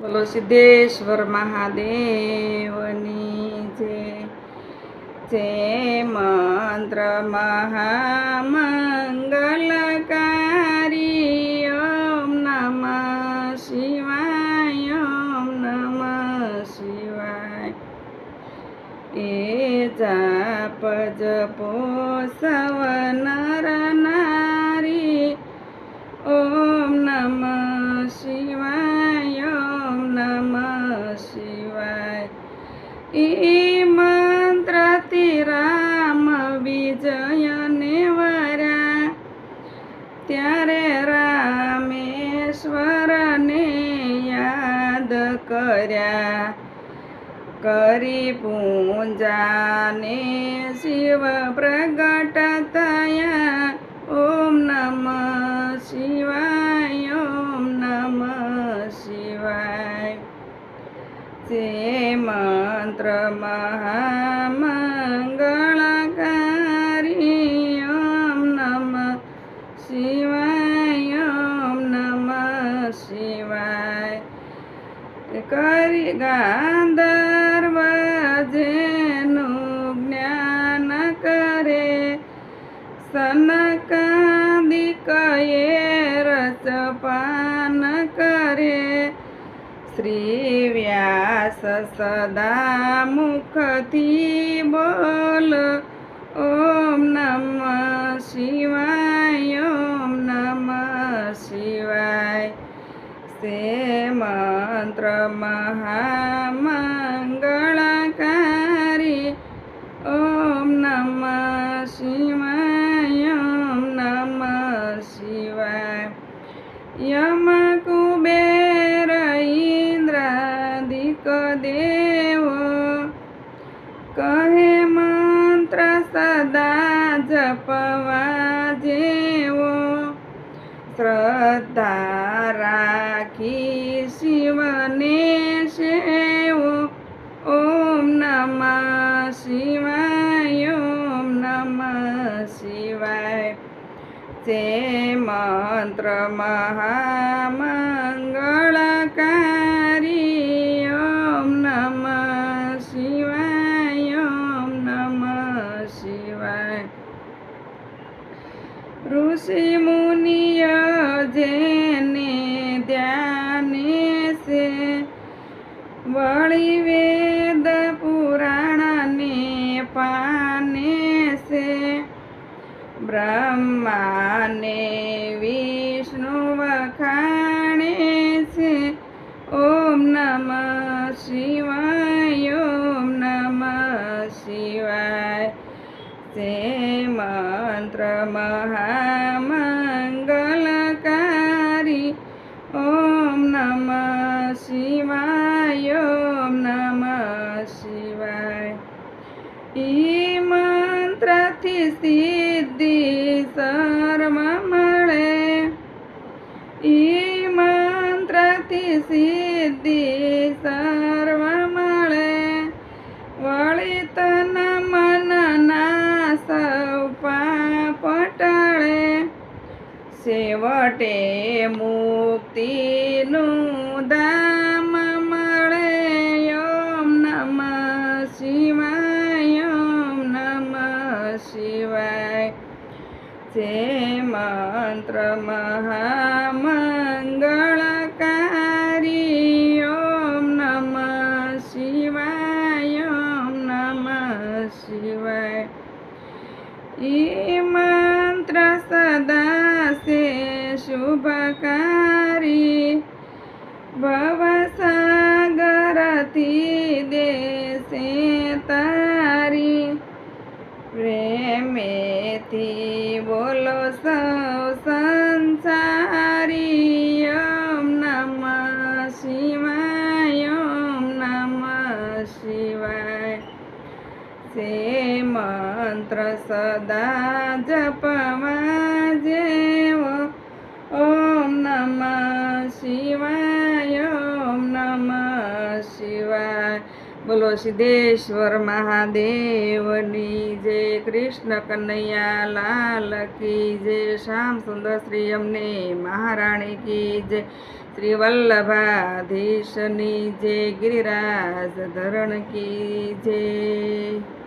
બોલો, સિદ્ધેશ્વર મહાદેવની જય જય મંત્ર મહામંગલકારી, ઓમ નમ શિવાય, ઓમ નમ શિવાય. એ જાપ જપો સવ ઈ મંત્રથી રામ વિજયને વરા ત્યારે રામેશ્વરને યાદ કર્યા. કરી પૂજાને શિવ પ્રગટ થયા. ઓમ નમઃ શિવાય. મંત્ર મહામંગળકારી ઓમ નમ. શિવાય ઓમ નમ. શિવાય કરી ગાંધર્વ જેનું જ્ઞાન કરે. સનકાદિકએ રસપાન કરે શ્રી વ્યાસ સદા મુખથી બોલ. ઓમ નમ શિવાય, ઓમ નમઃ શિવાય. સે મંત્ર મહામંગળકારી. ઓમ નમ શિવાય, ઓમ નમઃ શિવાય. યમ કહે મંત્ર સદા જપવા જેવો. શ્રદ્ધા રાખી શિવને સેવો. ઓમ નમઃ શિવાય, ઓમ નમઃ શિવાય. તે મંત્ર મહામંગળકારી ઋષિ મુનિય જેને ધ્યાને છે. વળી વેદ પુરાણને પાને છે. બ્રહ્માને વિષ્ણુ વખાણે છે. ઓમ નમઃ શિવાય, ઓમ નમઃ શિવાય. તે મંત્ર મહામંગલકારી મંત્રથી સિદ્ધિ સારમાં મળે. ઈ મંત્રથી સિદ્ધિ સારમાં મળે. વળી તન મનના સૌ પાપ ટળે. છેવટે મુક્તિનું ધામ જે મંત્ર મહામંગળકારી ઓમ નમ શિવાય ઓમ નમ શિવાય. એ મંત્ર સદા સે શુભકારી. ભવસાગરથી દેશે તારી. પ્રેમેથી બોલો સૌ સંસારી ઓમ નમ શિવાય ઓમ નમ શિવાય. સે મંત્ર સદા જપવા બોલો, સિદ્ધેશ્વર મહાદેવની જય, કૃષ્ણ કનૈયા લાલ કી જય, શ્યામ સુંદર શ્રી અમને મહારાણી કી જય, શ્રી વલ્લભાધીશની જય, ગિરિરાજ ધરણ કી જય.